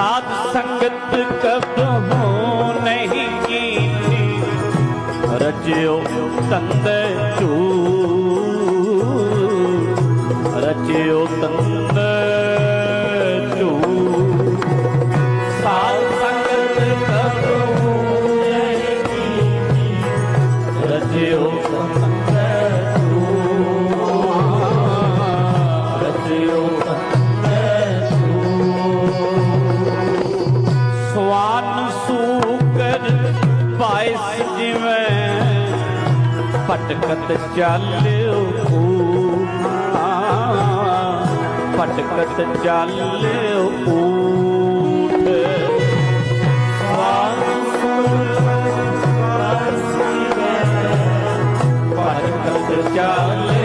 ਸਾਧ ਸੰਗਤ ਕਬਹੂ ਨਹੀਂ ਕੀਤੀ ਰਚਿਓ ਤੰਦ ਚੂ ਰਚਿਓ ਤੰਦ Thank you. ਜਿਵੇਂ ਭਟਕਤ ਚੱਲਿਓ ਊਠਾ ਭਟਕਤ ਚੱਲਿਓ ਊਠ ਸਵਾਨ ਸੂਕਰ ਪਾਇਸ ਜਿਵੇਂ ਭਟਕਤ ਚੱਲਿਓ